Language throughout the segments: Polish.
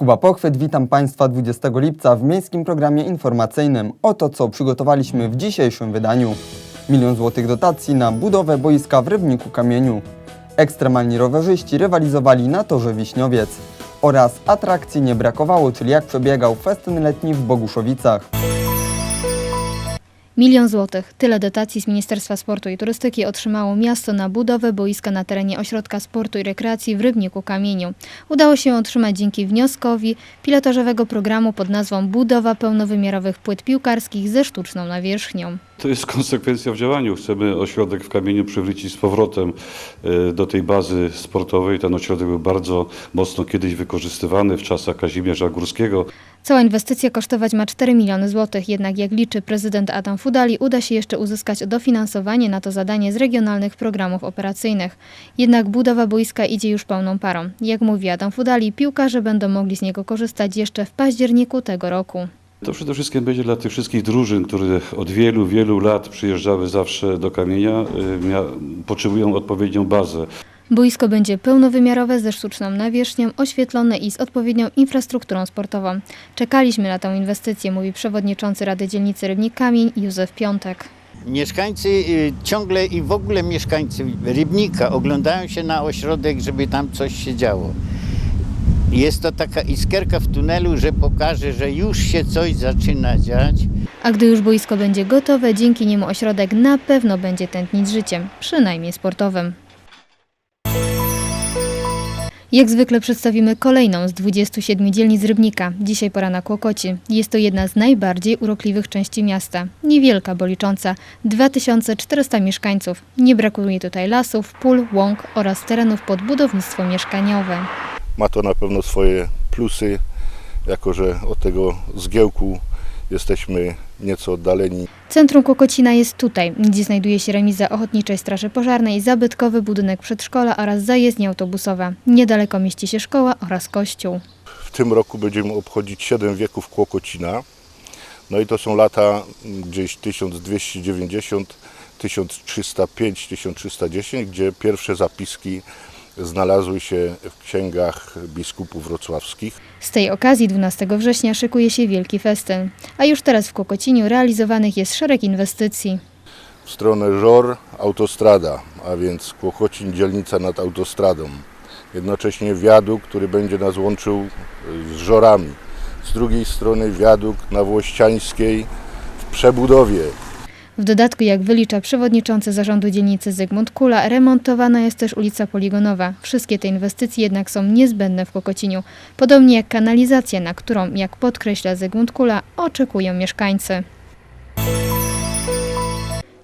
Kuba Pochwyt, witam Państwa 20 lipca w miejskim programie informacyjnym. Oto co przygotowaliśmy w dzisiejszym wydaniu. Milion złotych dotacji na budowę boiska w Rybniku Kamieniu. Ekstremalni rowerzyści rywalizowali na torze Wiśniowiec. Oraz atrakcji nie brakowało, czyli jak przebiegał festyn letni w Boguszowicach. Milion złotych. Tyle dotacji z Ministerstwa Sportu i Turystyki otrzymało miasto na budowę boiska na terenie Ośrodka Sportu i Rekreacji w Rybniku Kamieniu. Udało się otrzymać dzięki wnioskowi pilotażowego programu pod nazwą Budowa pełnowymiarowych płyt piłkarskich ze sztuczną nawierzchnią. To jest konsekwencja w działaniu. Chcemy ośrodek w Kamieniu przywrócić z powrotem e, do tej bazy sportowej. Ten ośrodek był bardzo mocno kiedyś wykorzystywany w czasach Kazimierza Górskiego. Cała inwestycja kosztować ma 4 miliony złotych, jednak jak liczy prezydent Adam Fudali, uda się jeszcze uzyskać dofinansowanie na to zadanie z regionalnych programów operacyjnych. Jednak budowa boiska idzie już pełną parą. Jak mówi Adam Fudali, piłkarze będą mogli z niego korzystać jeszcze w październiku tego roku. To przede wszystkim będzie dla tych wszystkich drużyn, które od wielu, wielu lat przyjeżdżały zawsze do Kamienia, mia- potrzebują odpowiednią bazę. Boisko będzie pełnowymiarowe ze sztuczną nawierzchnią, oświetlone i z odpowiednią infrastrukturą sportową. Czekaliśmy na tę inwestycję, mówi przewodniczący Rady Dzielnicy Rybnik Kamień Józef Piątek. Mieszkańcy y, ciągle i w ogóle mieszkańcy Rybnika oglądają się na ośrodek, żeby tam coś się działo. Jest to taka iskierka w tunelu, że pokaże, że już się coś zaczyna dziać. A gdy już boisko będzie gotowe, dzięki niemu ośrodek na pewno będzie tętnić życiem, przynajmniej sportowym. Jak zwykle przedstawimy kolejną z 27 dzielnic Rybnika. Dzisiaj pora na Kłokoci. Jest to jedna z najbardziej urokliwych części miasta. Niewielka, bo licząca 2400 mieszkańców. Nie brakuje tutaj lasów, pól, łąk oraz terenów pod budownictwo mieszkaniowe. Ma to na pewno swoje plusy, jako że od tego zgiełku jesteśmy nieco oddaleni. Centrum Kłokocina jest tutaj, gdzie znajduje się remiza Ochotniczej Straży Pożarnej, zabytkowy budynek przedszkola oraz zajezdnia autobusowa. Niedaleko mieści się szkoła oraz kościół. W tym roku będziemy obchodzić 7 wieków Kłokocina. No i to są lata gdzieś 1290, 1305, 1310, gdzie pierwsze zapiski znalazły się w księgach biskupów wrocławskich. Z tej okazji 12 września szykuje się wielki festyn. A już teraz w Kłokociniu realizowanych jest szereg inwestycji. W stronę Żor autostrada, a więc Kłokocin dzielnica nad autostradą. Jednocześnie wiadukt, który będzie nas łączył z Żorami. Z drugiej strony wiadukt na Włościańskiej w przebudowie. W dodatku, jak wylicza przewodniczący zarządu dzielnicy Zygmunt Kula, remontowana jest też ulica Poligonowa. Wszystkie te inwestycje jednak są niezbędne w Kłokociniu, podobnie jak kanalizacja, na którą, jak podkreśla Zygmunt Kula, oczekują mieszkańcy.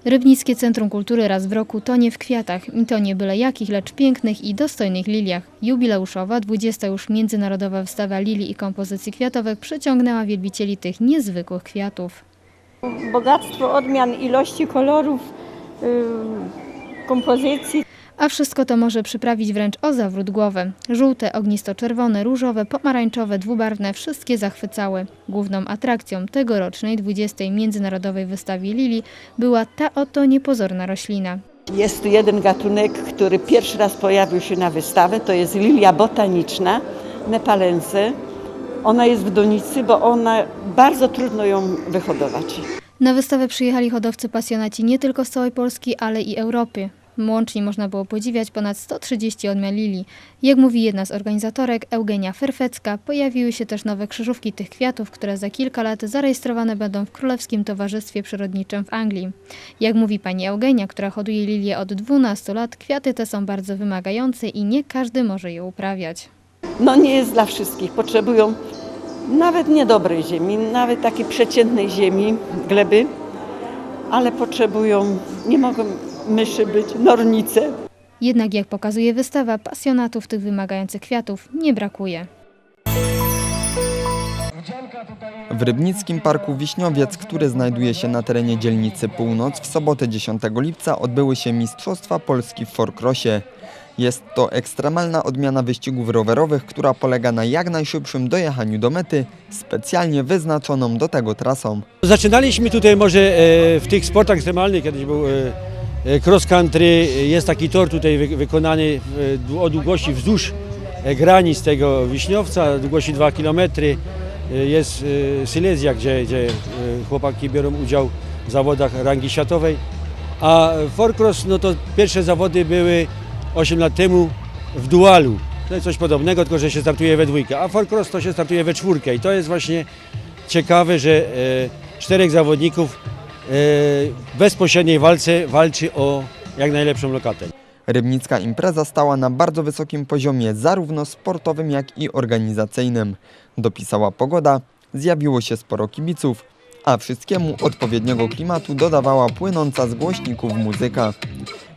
Rybnickie Centrum Kultury raz w roku tonie w kwiatach i to nie byle jakich, lecz pięknych i dostojnych liliach. Jubileuszowa, 20 już międzynarodowa wystawa lilii i kompozycji kwiatowych przyciągnęła wielbicieli tych niezwykłych kwiatów. Bogactwo odmian, ilości kolorów, yy, kompozycji. A wszystko to może przyprawić wręcz o zawrót głowy. Żółte, ognisto-czerwone, różowe, pomarańczowe, dwubarwne wszystkie zachwycały. Główną atrakcją tegorocznej 20. Międzynarodowej Wystawie Lili była ta oto niepozorna roślina. Jest tu jeden gatunek, który pierwszy raz pojawił się na wystawę, to jest lilia botaniczna, nepalense. Ona jest w donicy, bo ona bardzo trudno ją wyhodować. Na wystawę przyjechali hodowcy pasjonaci nie tylko z całej Polski, ale i Europy. Łącznie można było podziwiać ponad 130 odmian lilii. Jak mówi jedna z organizatorek, Eugenia Ferfecka, pojawiły się też nowe krzyżówki tych kwiatów, które za kilka lat zarejestrowane będą w Królewskim Towarzystwie Przyrodniczym w Anglii. Jak mówi pani Eugenia, która hoduje lilie od 12 lat, kwiaty te są bardzo wymagające i nie każdy może je uprawiać. No nie jest dla wszystkich, potrzebują nawet niedobrej ziemi, nawet takiej przeciętnej ziemi, gleby, ale potrzebują, nie mogą myszy być, nornice. Jednak jak pokazuje wystawa, pasjonatów tych wymagających kwiatów nie brakuje. W Rybnickim Parku Wiśniowiec, który znajduje się na terenie dzielnicy Północ, w sobotę 10 lipca odbyły się Mistrzostwa Polski w Forkrosie. Jest to ekstremalna odmiana wyścigów rowerowych, która polega na jak najszybszym dojechaniu do mety, specjalnie wyznaczoną do tego trasą. Zaczynaliśmy tutaj może e, w tych sportach ekstremalnych, kiedyś był e, e, cross country, jest taki tor tutaj wy, wykonany o długości wzdłuż granic tego Wiśniowca, długości 2 km, jest Silesia, gdzie, gdzie chłopaki biorą udział w zawodach rangi światowej. A Forcross, no to pierwsze zawody były 8 lat temu w dualu. To jest coś podobnego, tylko że się startuje we dwójkę, a Forcross to się startuje we czwórkę i to jest właśnie ciekawe, że e, czterech zawodników e, w bezpośredniej walce walczy o jak najlepszą lokatę. Rybnicka impreza stała na bardzo wysokim poziomie, zarówno sportowym, jak i organizacyjnym. Dopisała pogoda, zjawiło się sporo kibiców, a wszystkiemu odpowiedniego klimatu dodawała płynąca z głośników muzyka.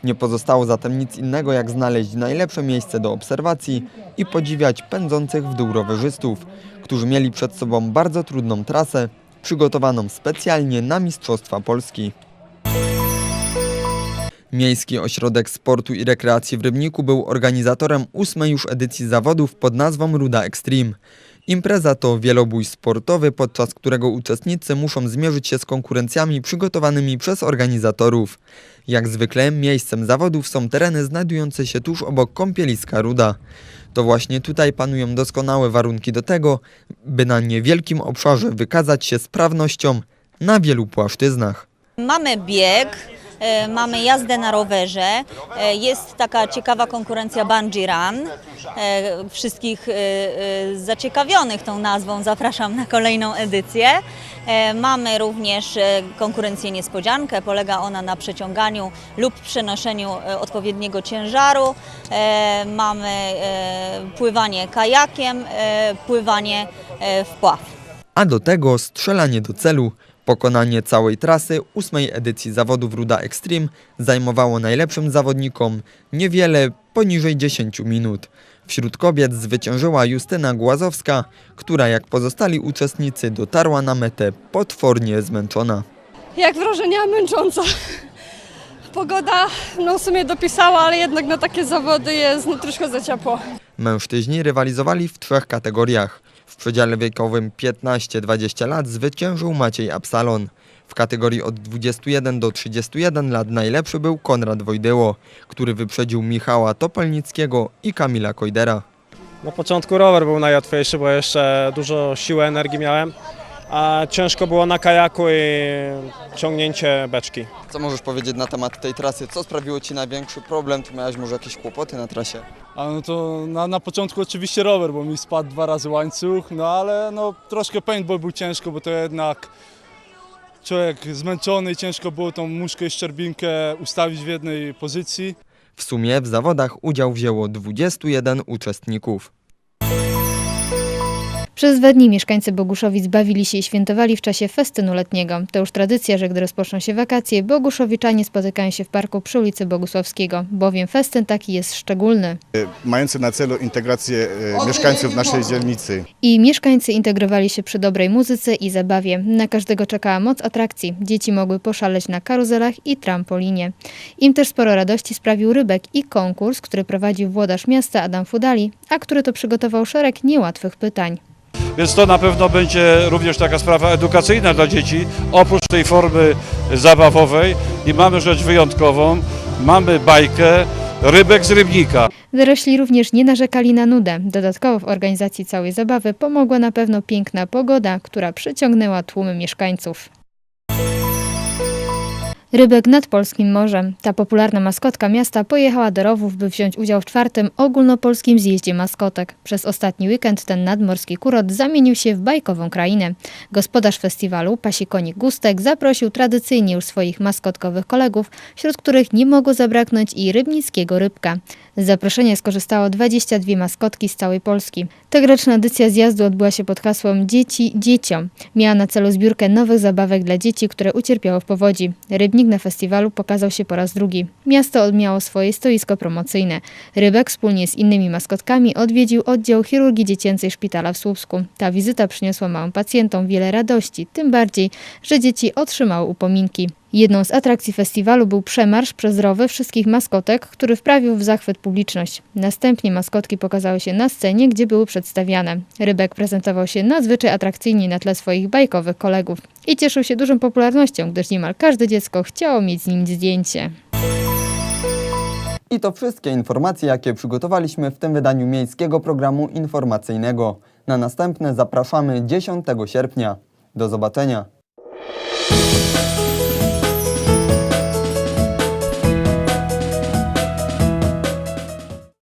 Nie pozostało zatem nic innego jak znaleźć najlepsze miejsce do obserwacji i podziwiać pędzących w dół rowerzystów, którzy mieli przed sobą bardzo trudną trasę, przygotowaną specjalnie na Mistrzostwa Polski. Miejski Ośrodek Sportu i Rekreacji w Rybniku był organizatorem ósmej już edycji zawodów pod nazwą Ruda Extreme. Impreza to wielobój sportowy, podczas którego uczestnicy muszą zmierzyć się z konkurencjami przygotowanymi przez organizatorów. Jak zwykle miejscem zawodów są tereny znajdujące się tuż obok kąpieliska Ruda. To właśnie tutaj panują doskonałe warunki do tego, by na niewielkim obszarze wykazać się sprawnością na wielu płaszczyznach. Mamy bieg, mamy jazdę na rowerze, e, jest taka ciekawa konkurencja Bungee Run. E, Wszystkich e, e, zaciekawionych tą nazwą zapraszam na kolejną edycję. E, Mamy również e, konkurencję niespodziankę, polega ona na przeciąganiu lub przenoszeniu e, odpowiedniego ciężaru. E, Mamy e, pływanie kajakiem, e, pływanie e, w pław. a do tego strzelanie do celu. Pokonanie całej trasy ósmej edycji zawodów Ruda Extreme zajmowało najlepszym zawodnikom niewiele poniżej 10 minut. Wśród kobiet zwyciężyła Justyna Głazowska, która jak pozostali uczestnicy dotarła na metę potwornie zmęczona. Jak wrażenia męcząca. Pogoda no w sumie dopisała, ale jednak na takie zawody jest no, troszkę za ciepło. Mężczyźni rywalizowali w trzech kategoriach. Przedziale wiekowym 15-20 lat zwyciężył Maciej Absalon. W kategorii od 21 do 31 lat najlepszy był Konrad Wojdyło, który wyprzedził Michała Topolnickiego i Kamila Kojdera. Na początku rower był najłatwiejszy, bo jeszcze dużo siły, energii miałem, a ciężko było na kajaku i ciągnięcie beczki. Co możesz powiedzieć na temat tej trasy? Co sprawiło Ci największy problem? Czy miałeś może jakieś kłopoty na trasie? A no to na, na początku oczywiście rower, bo mi spadł dwa razy łańcuch, no ale no troszkę paintball był ciężko, bo to jednak człowiek zmęczony i ciężko było tą muszkę i szczerbinkę ustawić w jednej pozycji. W sumie w zawodach udział wzięło 21 uczestników. Przez dwa dni mieszkańcy Boguszowic bawili się i świętowali w czasie festynu letniego. To już tradycja, że gdy rozpoczną się wakacje, Boguszowiczanie spotykają się w parku przy ulicy Bogusławskiego, bowiem festyn taki jest szczególny. mający na celu integrację e, mieszkańców naszej dzielnicy. I mieszkańcy integrowali się przy dobrej muzyce i zabawie. Na każdego czekała moc atrakcji. Dzieci mogły poszaleć na karuzelach i trampolinie. Im też sporo radości sprawił rybek i konkurs, który prowadził włodarz miasta Adam Fudali, a który to przygotował szereg niełatwych pytań. Więc to na pewno będzie również taka sprawa edukacyjna dla dzieci, oprócz tej formy zabawowej. I mamy rzecz wyjątkową, mamy bajkę Rybek z Rybnika. Dorośli również nie narzekali na nudę. Dodatkowo w organizacji całej zabawy pomogła na pewno piękna pogoda, która przyciągnęła tłumy mieszkańców. Rybek nad polskim morzem. Ta popularna maskotka miasta pojechała do Rowów, by wziąć udział w czwartym ogólnopolskim zjeździe maskotek. Przez ostatni weekend ten nadmorski kurort zamienił się w bajkową krainę. Gospodarz festiwalu, pasikonik Gustek, zaprosił tradycyjnie już swoich maskotkowych kolegów, wśród których nie mogło zabraknąć i rybnickiego rybka. Z zaproszenia skorzystało 22 maskotki z całej Polski. Tegoroczna edycja zjazdu odbyła się pod hasłem Dzieci dzieciom. Miała na celu zbiórkę nowych zabawek dla dzieci, które ucierpiały w powodzi. Rybnik na festiwalu pokazał się po raz drugi. Miasto odmiało swoje stoisko promocyjne. Rybek wspólnie z innymi maskotkami odwiedził oddział chirurgii dziecięcej szpitala w Słupsku. Ta wizyta przyniosła małym pacjentom wiele radości, tym bardziej, że dzieci otrzymały upominki. Jedną z atrakcji festiwalu był przemarsz przez rowy wszystkich maskotek, który wprawił w zachwyt publiczność. Następnie maskotki pokazały się na scenie, gdzie były przedstawiane. Rybek prezentował się nadzwyczaj atrakcyjnie na tle swoich bajkowych kolegów i cieszył się dużą popularnością, gdyż niemal każde dziecko chciało mieć z nim zdjęcie. I to wszystkie informacje, jakie przygotowaliśmy w tym wydaniu miejskiego programu informacyjnego. Na następne zapraszamy 10 sierpnia. Do zobaczenia.